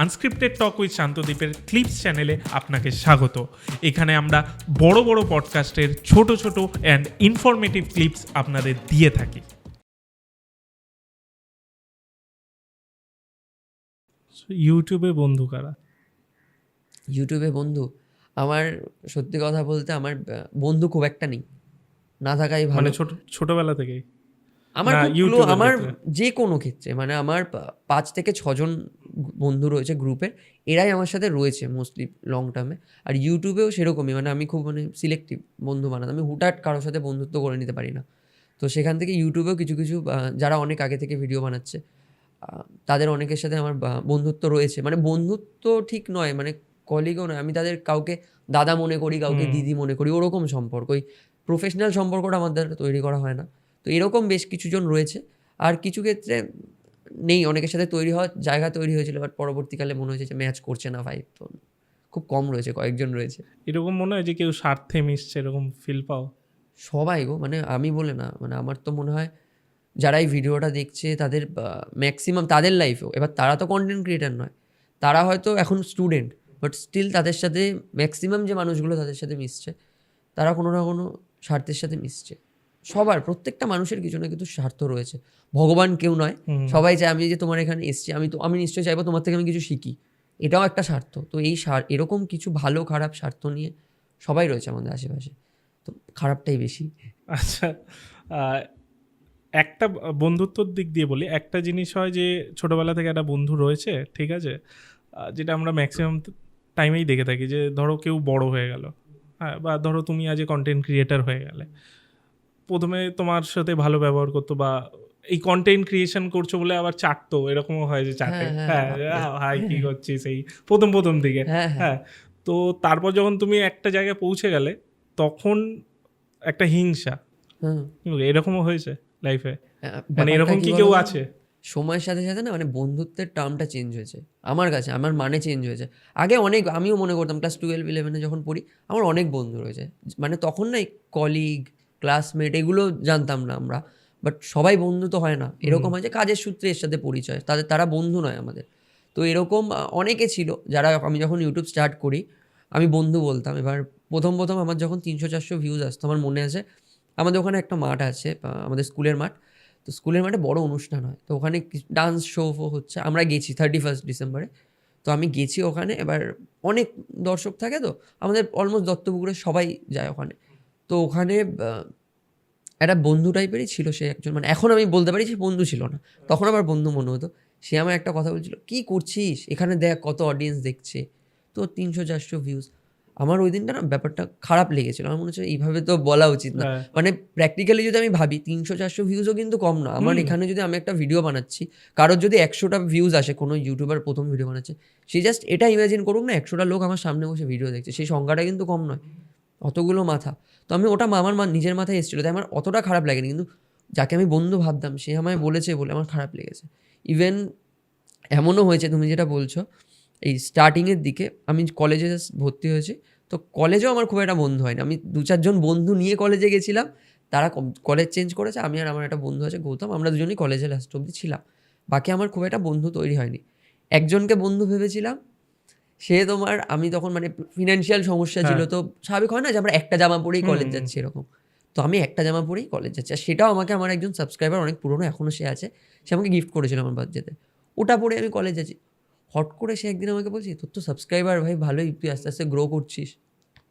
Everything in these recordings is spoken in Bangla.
আনস্ক্রিপ্টেড টক উইথ শান্তদ্বীপের ক্লিপস চ্যানেলে আপনাকে স্বাগত। এখানে আমরা বড় বড় পডকাস্টের ছোট ছোট অ্যান্ড ইনফরমেটিভ ক্লিপস আপনাদের দিয়ে থাকি। ইউটিউবে বন্ধু কারা? ইউটিউবে বন্ধু? আমার সত্যি কথা বলতে আমার বন্ধু খুব একটা নেই। না থাকাই ভালো। মানে ছোট ছোটবেলা থেকেই? আমার আমার। যে কোনো ক্ষেত্রে মানে আমার পাঁচ থেকে ছজন বন্ধু রয়েছে গ্রুপের এরাই আমার সাথে রয়েছে মোস্টলি লং টার্মে আর ইউটিউবেও সেরকমই মানে আমি খুব মানে সিলেক্টিভ বন্ধু বানাতে আমি হুটহাট কারোর সাথে বন্ধুত্ব করে নিতে পারি না। তো সেখান থেকে ইউটিউবেও কিছু কিছু যারা অনেক আগে থেকে ভিডিও বানাচ্ছে তাদের অনেকের সাথে আমার বন্ধুত্ব রয়েছে। মানে বন্ধুত্ব ঠিক নয় মানে কলিগও নয় আমি তাদের কাউকে দাদা মনে করি কাউকে দিদি মনে করি ওরকম সম্পর্ক। ওই প্রফেশনাল সম্পর্কটা আমাদের তৈরি করা হয় না। তো এরকম বেশ কিছুজন রয়েছে। আর কিছু ক্ষেত্রে নেই অনেকের সাথে তৈরি হওয়ার জায়গা তৈরি হয়েছিল বাট পরবর্তীকালে মনে হয়েছে যে ম্যাচ করছে না ভাই তো খুব কম রয়েছে কয়েকজন রয়েছে। এরকম মনে হয় যে কেউ স্বার্থে মিশছে এরকম ফিল পাও? সবাই গো মানে আমি বলে না মানে আমার তো মনে হয় যারা এই ভিডিওটা দেখছে তাদের ম্যাক্সিমাম তাদের লাইফেও এবার তারা তো কন্টেন্ট ক্রিয়েটার নয় তারা হয়তো এখন স্টুডেন্ট বাট স্টিল তাদের সাথে ম্যাক্সিমাম যে মানুষগুলো তাদের সাথে মিশছে তারা কোনো না কোনো স্বার্থের সাথে মিশছে। সবার প্রত্যেকটা মানুষের কিছু না কিছু স্বার্থ রয়েছে। ভগবান কেউ নয়। সবাই চায় আমি যে তোমার এখানে এসছি আমি তো আমি নিশ্চয়ই চাইব তোমার থেকে আমি কিছু শিখি। এটাও একটা স্বার্থ। তো এই এরকম কিছু ভালো খারাপ স্বার্থ নিয়ে সবাই রয়েছে আমাদের আশেপাশে। তো খারাপটাই বেশি। আচ্ছা একটা বন্ধুত্বর দিক দিয়ে বলি একটা জিনিস হয় যে ছোটবেলা থেকে একটা বন্ধু রয়েছে ঠিক আছে? যেটা আমরা ম্যাক্সিমাম টাইমেই দেখে থাকি যে ধরো কেউ বড় হয়ে গেল। হ্যাঁ বা ধরো তুমি আজ কন্টেন্ট ক্রিয়েটার হয়ে গেলে। প্রথমে তোমার সাথে ভালো ব্যবহার করতো বা এই কন্টেন্ট ক্রিয়েশন করছ বলে আবার চাটতো এরকমও হয় যে চাটে। হ্যাঁ, হ্যাঁ। হ্যাঁ। হাই কি করছিস এই প্রথম প্রথম দিকে। হ্যাঁ হ্যাঁ। হ্যাঁ তো তারপর যখন তুমি একটা জায়গায় পৌঁছে গেলে তখন একটা হিংসা। হুম। এরকমও হয়েছে লাইফে হ্যাঁ, মানে এরকম কি কেউ আছে? সময়ের সাথে সাথে না মানে বন্ধুত্বের টার্মটা চেঞ্জ হয়েছে। আমার কাছে আমার মানে চেঞ্জ হয়েছে। আগে অনেক আমিও মনে করতাম ক্লাস টুয়েলভ ইলেভেনে যখন পড়ি আমার অনেক বন্ধু রয়েছে। মানে তখন না কলিগ ক্লাসমেট এগুলো জানতাম না আমরা। বাট সবাই বন্ধু তো হয় না। এরকম হয় যে কাজের সূত্রে এর সাথে পরিচয়। তাদের তারা বন্ধু নয় আমাদের। তো এরকম অনেকে ছিল যারা আমি যখন ইউটিউব স্টার্ট করি আমি বন্ধু বলতাম। এবার প্রথম প্রথম আমার যখন তিনশো চারশো ভিউজ আসতো আমার মনে আছে আমাদের ওখানে একটা মাঠ আছে আমাদের স্কুলের মাঠ। তো স্কুলের মাঠে বড় অনুষ্ঠান হয়। তো ওখানে ডান্স শো ফো হচ্ছে। আমরা গেছি থার্টি ফার্স্ট ডিসেম্বরে তো আমি গেছি ওখানে। এবার অনেক দর্শক থাকে তো আমাদের অলমোস্ট দত্তপুকুরে সবাই যায় ওখানে। তো ওখানে একটা বন্ধু টাইপেরই ছিল সে একজন মানে এখন আমি বলতে পারি সে বন্ধু ছিল না। তখন আমার বন্ধু মনে হতো সে আমার একটা কথা বলছিল কি করছিস? এখানে দেখ কত অডিয়েন্স দেখছে। তো তিনশো চারশো ভিউজ আমার ওই দিনটা না ব্যাপারটা খারাপ লেগেছিল। আমার মনে হচ্ছে এইভাবে তো বলা উচিত না। হ্যাঁ। মানে প্র্যাকটিক্যালি যদি আমি ভাবি তিনশো চারশো ভিউজও কিন্তু কম না। আমার এখানে যদি আমি একটা ভিডিও বানাচ্ছি কারোর যদি একশোটা ভিউজ আসে কোনো ইউটিউবার প্রথম ভিডিও বানাচ্ছে সে জাস্ট এটা ইমাজিন করুক না একশোটা লোক আমার সামনে বসে ভিডিও দেখছে। সেই সংখ্যাটা কিন্তু কম নয়। অতগুলো মাথা। তো আমি ওটা আমার মা- নিজের মাথায় এসেছিল, তাই আমার অতটা খারাপ লাগেনি। কিন্তু যাকে আমি বন্ধু ভাবতাম, সে আমায় বলেছে বলে আমার খারাপ লেগেছে। ইভেন এমনও হয়েছে, তুমি যেটা বলছো, এই স্টার্টিংয়ের দিকে আমি কলেজে ভর্তি হয়েছি। তো কলেজেও আমার খুব একটা বন্ধু হয়নি। আমি দু চারজন বন্ধু নিয়ে কলেজে গেছিলাম, তারা কলেজ চেঞ্জ করেছে, আমি আর আমার একটা বন্ধু আছে, গৌতম, আমরা দুজনেই কলেজে লাস্ট অব্দি ছিলাম। বাকি আমার খুব একটা বন্ধু তৈরি হয়নি। একজনকে বন্ধু ভেবেছিলাম সে তোমার আমি তখন মানে ফিনান্সিয়াল সমস্যা ছিল তো স্বাভাবিক হয় না যে আমরা একটা জামা পরেই কলেজ যাচ্ছি এরকম। তো আমি একটা জামা পরেই কলেজ যাচ্ছি। আর সেটাও আমাকে আমার একজন সাবস্ক্রাইবার অনেক পুরনো এখনও সে আছে সে আমাকে গিফট করেছিল আমার বার্থডেতে ওটা পরে আমি কলেজ যাচ্ছি। হট করে সে একদিন আমাকে বলছি তোর তো সাবস্ক্রাইবার ভাই ভালোই তুই আস্তে আস্তে গ্রো করছিস।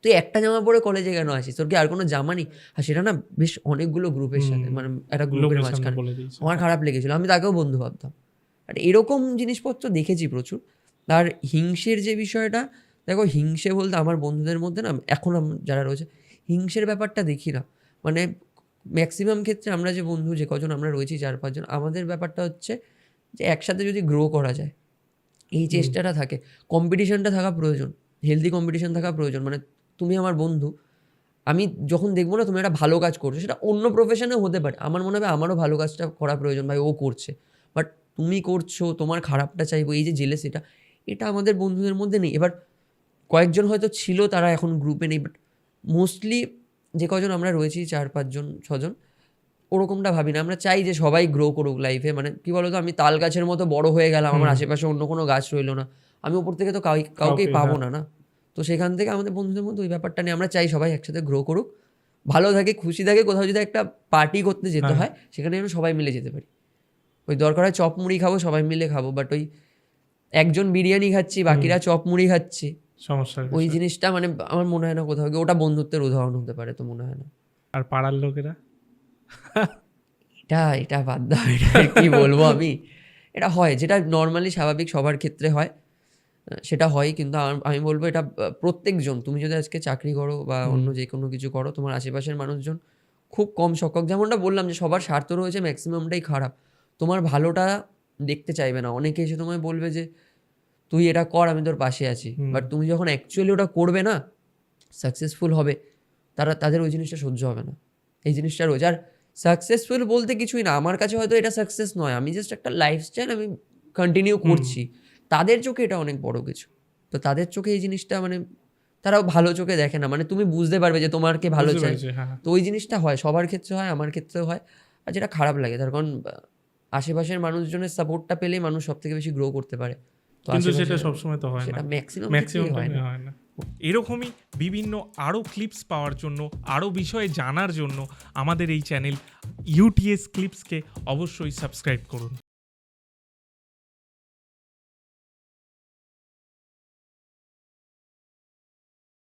তুই একটা জামা পরে কলেজে কেন আসিস? তোর কি আর কোনো জামা নেই? আর সেটা না বেশ অনেকগুলো গ্রুপের সাথে মানে একটা গ্রুপের মাঝখানে। আমার খারাপ লেগেছিল আমি তাকেও বন্ধু ভাবতাম। আর এরকম জিনিসপত্র দেখেছি প্রচুর। আর হিংসের যে বিষয়টা দেখো হিংসে বলতে আমার বন্ধুদের মধ্যে না এখন যারা রয়েছে হিংসের ব্যাপারটা দেখি না। মানে ম্যাক্সিমাম ক্ষেত্রে আমরা যে বন্ধু যে কজন আমরা রয়েছি চার পাঁচজন আমাদের ব্যাপারটা হচ্ছে যে একসাথে যদি গ্রো করা যায় এই চেষ্টাটা থাকে। কম্পিটিশনটা থাকা প্রয়োজন হেলদি কম্পিটিশন থাকা প্রয়োজন। মানে তুমি আমার বন্ধু আমি যখন দেখব না তুমি একটা ভালো কাজ করছ সেটা অন্য প্রফেশনেও হতে পারে। আমার মনে হবে আমারও ভালো কাজটা করা প্রয়োজন ভাই ও করছে। বাট তুমি করছ তোমার খারাপটা চাইব এই যে জেলে এটা এটা আমাদের বন্ধুদের মধ্যে নেই। এবার কয়েকজন হয়তো ছিল তারা এখন গ্রুপে নেই বাট মোস্টলি যে কজন আমরা রয়েছি চার পাঁচজন ছজন ওরকমটা ভাবি না। আমরা চাই যে সবাই গ্রো করুক লাইফে মানে কি বলতো আমি তাল গাছের মতো বড় হয়ে গেলাম আমার আশেপাশে অন্য কোনো গাছ রইল না। আমি ওপর থেকে তো কাউকে কাউকেই পাবো হ্যাঁ। না না। তো সেখান থেকে আমাদের বন্ধুদের মধ্যে ওই ব্যাপারটা নিয়ে আমরা চাই সবাই একসাথে গ্রো করুক। ভালো থাকে খুশি থাকে কোথাও যদি একটা পার্টি করতে যেতে হ্যাঁ। হয় সেখানে যেন সবাই মিলে যেতে পারি। ওই দরকার হয় চপ মুড়ি খাব সবাই মিলে খাব বাট ওই একজন বিরিয়ানি খাচ্ছি বাকিরা চপ মুড়ি খাচ্ছি। সমস্যা ওই জিনিসটা মানে আমার মনে হয় না কোথাও গিয়ে ওটা বন্ধুত্বের উদাহরণ হতে পারে তো মনে হয় না। আর পাড়ার লোকেরা? এটা এটা বাদ দাও এটা কি বলব আমি? এটা হয় যেটা নর্মালি স্বাভাবিক সবার ক্ষেত্রে হয় সেটা হয় কিন্তু আমি বলব এটা প্রত্যেকজন তুমি যদি আজকে চাকরি করো বা অন্য যে কোনো কিছু করো তোমার আশেপাশের মানুষজন খুব কম সংখ্যক যেমনটা বললাম যে সবার স্বার্থ রয়েছে ম্যাক্সিমামটাই খারাপ। তোমার ভালোটা দেখতে চাইবে না। অনেকে এসে তোমায় বলবে যে তুই এটা কর আমি তোর পাশে আছি। বাট তুমি যখন অ্যাকচুয়ালি ওটা করবে না সাকসেসফুল হবে তারা তাদের ওই জিনিসটা সহ্য হবে না। এই জিনিসটা রয়েছে আর সাকসেসফুল বলতে কিছুই না। আমার কাছে হয়তো এটা সাকসেস নয়। আমি জাস্ট একটা লাইফস্টাইল আমি কন্টিনিউ করছি। তাদের চোখে এটা অনেক বড় কিছু। তো তাদের চোখে এই জিনিসটা মানে তারাও ভালো চোখে দেখে না। মানে তুমি বুঝতে পারবে যে তোমারকে ভালো চাই। হ্যাঁ। তো ওই জিনিসটা হয়। সবার ক্ষেত্রে হয় আমার ক্ষেত্রেও হয়। আর যেটা খারাপ লাগে তার কারণ আশেপাশের মানুষজনের সাপোর্টটা পেলে মানুষ সব থেকে বেশি গ্রো করতে পারে। কিন্তু সেটা সবসময় তো হয় না। ম্যাক্সিমাম ম্যাক্সিমাম হয় না। হয় না। এরকমই বিভিন্ন আরও ক্লিপস পাওয়ার জন্য আরও বিষয়ে জানার জন্য আমাদের এই চ্যানেল ইউটিএস ক্লিপসকে অবশ্যই সাবস্ক্রাইব করুন।